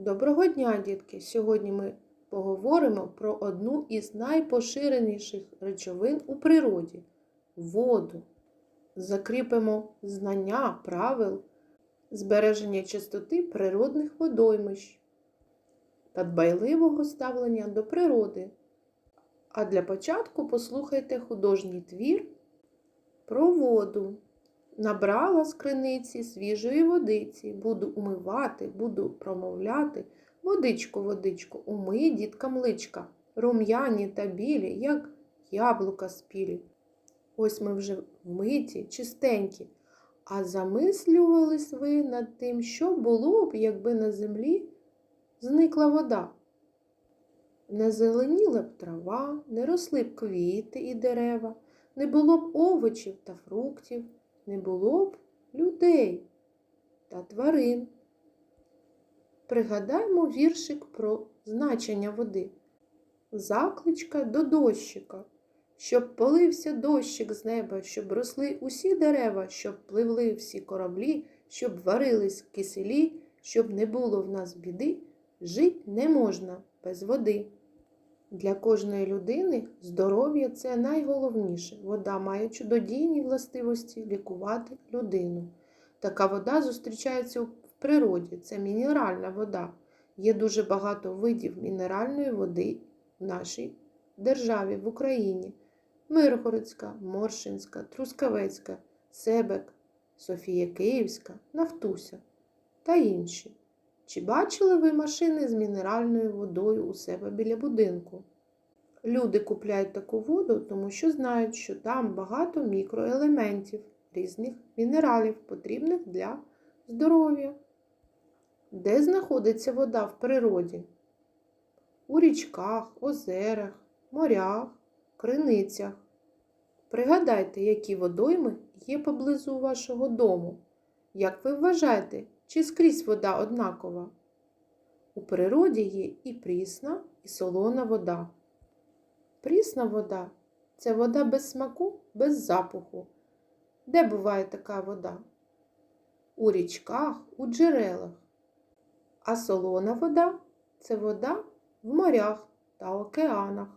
Доброго дня, дітки! Сьогодні ми поговоримо про одну із найпоширеніших речовин у природі воду. Закріпимо знання правил збереження чистоти природних водоймищ та дбайливого ставлення до природи. А для початку послухайте художній твір про воду. Набрала з криниці свіжої водиці, буду умивати, буду промовляти. Водичку, водичку, умий, діткам личка, рум'яні та білі, як яблука спілі. Ось ми вже вмиті, чистенькі. А замислювались ви над тим, що було б, якби на землі зникла вода. Не зеленіла б трава, не росли б квіти і дерева, не було б овочів та фруктів не було б людей та тварин. Пригадаймо віршик про значення води. Закличка до дощика, щоб полився дощик з неба, щоб росли усі дерева, щоб пливли всі кораблі, щоб варились киселі, щоб не було в нас біди, жить не можна без води. Для кожної людини здоров'я це найголовніше. Вода має чудодійні властивості лікувати людину. Така вода зустрічається в природі, це мінеральна вода. Є дуже багато видів мінеральної води в нашій державі, в Україні. Миргородська, Моршинська, Трускавецька, Себек, Софія Київська, Нафтуся та інші. Чи бачили ви машини з мінеральною водою у себе біля будинку? Люди купляють таку воду, тому що знають, що там багато мікроелементів, різних мінералів, потрібних для здоров'я. Де знаходиться вода в природі? У річках, озерах, морях, криницях. Пригадайте, які водойми є поблизу вашого дому. Як ви вважаєте, чи скрізь вода однакова? У природі є і прісна, і солона вода. Прісна вода це вода без смаку, без запаху. Де буває така вода? У річках, у джерелах. А солона вода це вода в морях та океанах.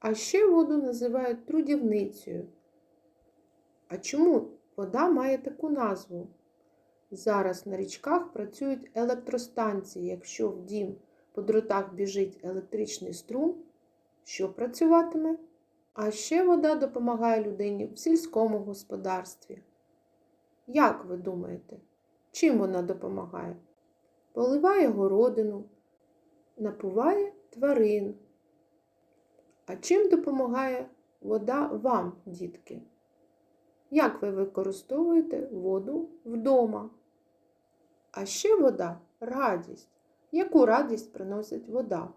А ще воду називають трудівницею. А чому вода має таку назву? Зараз на річках працюють електростанції. Якщо в дім по дротах біжить електричний струм, що працюватиме? А ще вода допомагає людині в сільському господарстві. Як ви думаєте, чим вона допомагає? Поливає городину, напуває тварин. А чим допомагає вода вам, дітки? Як ви використовуєте воду вдома? А ще вода радість. Яку радість приносить вода?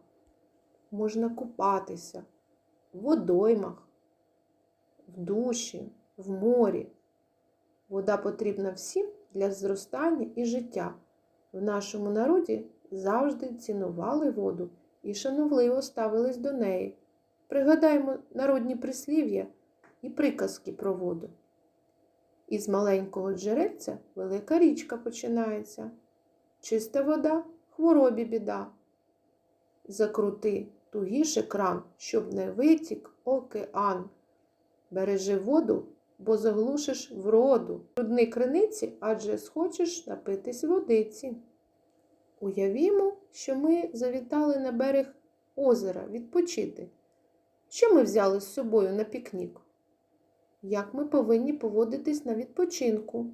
Можна купатися в водоймах, в душі, в морі. Вода потрібна всім для зростання і життя. В нашому народі завжди цінували воду і шановливо ставились до неї. Пригадаємо народні прислів'я і приказки про воду. Із маленького джерельця велика річка починається. Чиста вода хворобі біда. Закрути тугіше кран, щоб не витік океан. Бережи воду, бо заглушиш вроду. Трудни криниці, адже схочеш напитись водиці. Уявімо, що ми завітали на берег озера відпочити. Що ми взяли з собою на пікнік? Як ми повинні поводитись на відпочинку?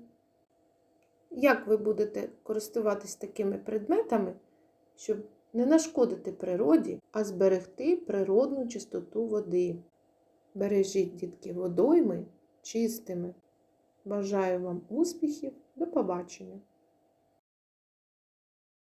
Як ви будете користуватись такими предметами, щоб не нашкодити природі, а зберегти природну чистоту води? Бережіть, дітки, водойми чистими. Бажаю вам успіхів, до побачення!